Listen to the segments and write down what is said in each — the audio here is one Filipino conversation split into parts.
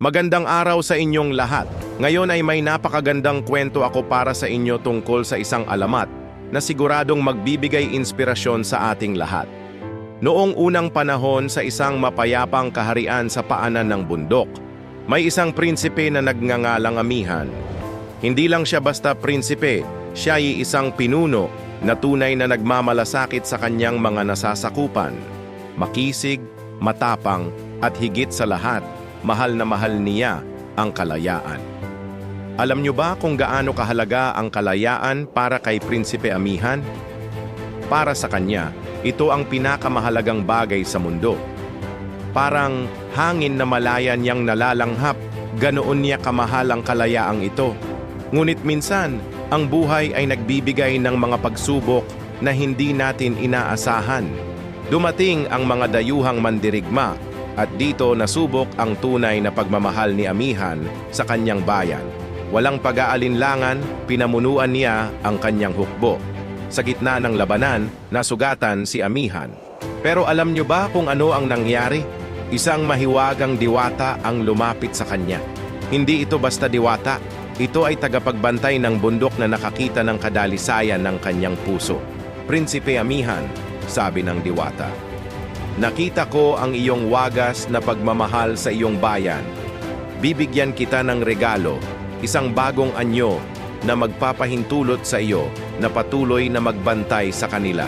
Magandang araw sa inyong lahat. Ngayon ay may napakagandang kwento ako para sa inyo tungkol sa isang alamat na siguradong magbibigay inspirasyon sa ating lahat. Noong unang panahon sa isang mapayapang kaharian sa paanan ng bundok, may isang prinsipe na nagngangalang amihan. Hindi lang siya basta prinsipe, siya ay isang pinuno na tunay na nagmamalasakit sa kanyang mga nasasakupan. Makisig, matapang, at higit sa lahat, mahal na mahal niya ang kalayaan. Alam niyo ba kung gaano kahalaga ang kalayaan para kay Prinsipe Amihan? Para sa kanya, ito ang pinakamahalagang bagay sa mundo. Parang hangin na malaya niyang nalalanghap, ganoon niya kamahal ang kalayaang ito. Ngunit minsan, ang buhay ay nagbibigay ng mga pagsubok na hindi natin inaasahan. Dumating ang mga dayuhang mandirigma at dito nasubok ang tunay na pagmamahal ni Amihan sa kanyang bayan. Walang pag-aalinlangan, pinamunuan niya ang kanyang hukbo. Sa gitna ng labanan, nasugatan si Amihan. Pero alam niyo ba kung ano ang nangyari? Isang mahiwagang diwata ang lumapit sa kanya. Hindi ito basta diwata, ito ay tagapagbantay ng bundok na nakakita ng kadalisayan ng kanyang puso. Prinsipe Amihan, sabi ng diwata. Nakita ko ang iyong wagas na pagmamahal sa iyong bayan. Bibigyan kita ng regalo, isang bagong anyo na magpapahintulot sa iyo na patuloy na magbantay sa kanila.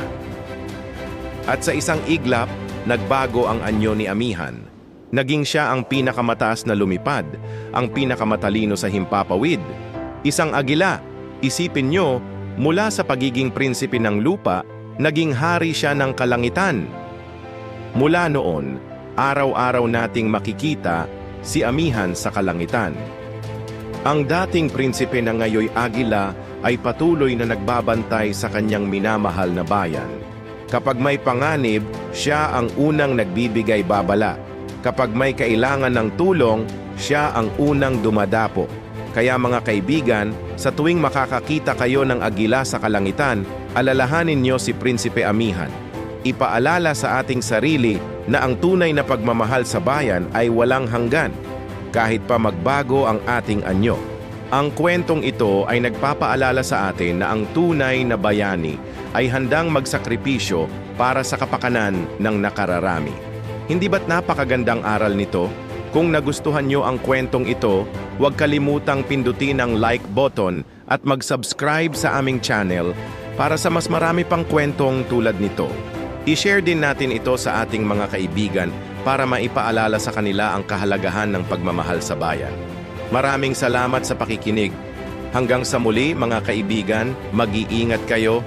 At sa isang iglap, nagbago ang anyo ni Amihan. Naging siya ang pinakamataas na lumipad, ang pinakamatalino sa himpapawid. Isang agila, isipin nyo, mula sa pagiging prinsipe ng lupa, naging hari siya ng kalangitan. Mula noon, araw-araw nating makikita si Amihan sa kalangitan. Ang dating prinsipe na ngayoy agila ay patuloy na nagbabantay sa kanyang minamahal na bayan. Kapag may panganib, siya ang unang nagbibigay babala. Kapag may kailangan ng tulong, siya ang unang dumadapo. Kaya mga kaibigan, sa tuwing makakakita kayo ng agila sa kalangitan, alalahanin niyo si Prinsipe Amihan. Ipaalala sa ating sarili na ang tunay na pagmamahal sa bayan ay walang hanggan, kahit pa magbago ang ating anyo. Ang kwentong ito ay nagpapaalala sa atin na ang tunay na bayani ay handang magsakripisyo para sa kapakanan ng nakararami. Hindi ba't napakagandang aral nito? Kung nagustuhan nyo ang kwentong ito, huwag kalimutang pindutin ang like button at mag-subscribe sa aming channel para sa mas marami pang kwentong tulad nito. I-share din natin ito sa ating mga kaibigan para maipaalala sa kanila ang kahalagahan ng pagmamahal sa bayan. Maraming salamat sa pakikinig. Hanggang sa muli mga kaibigan, mag-iingat kayo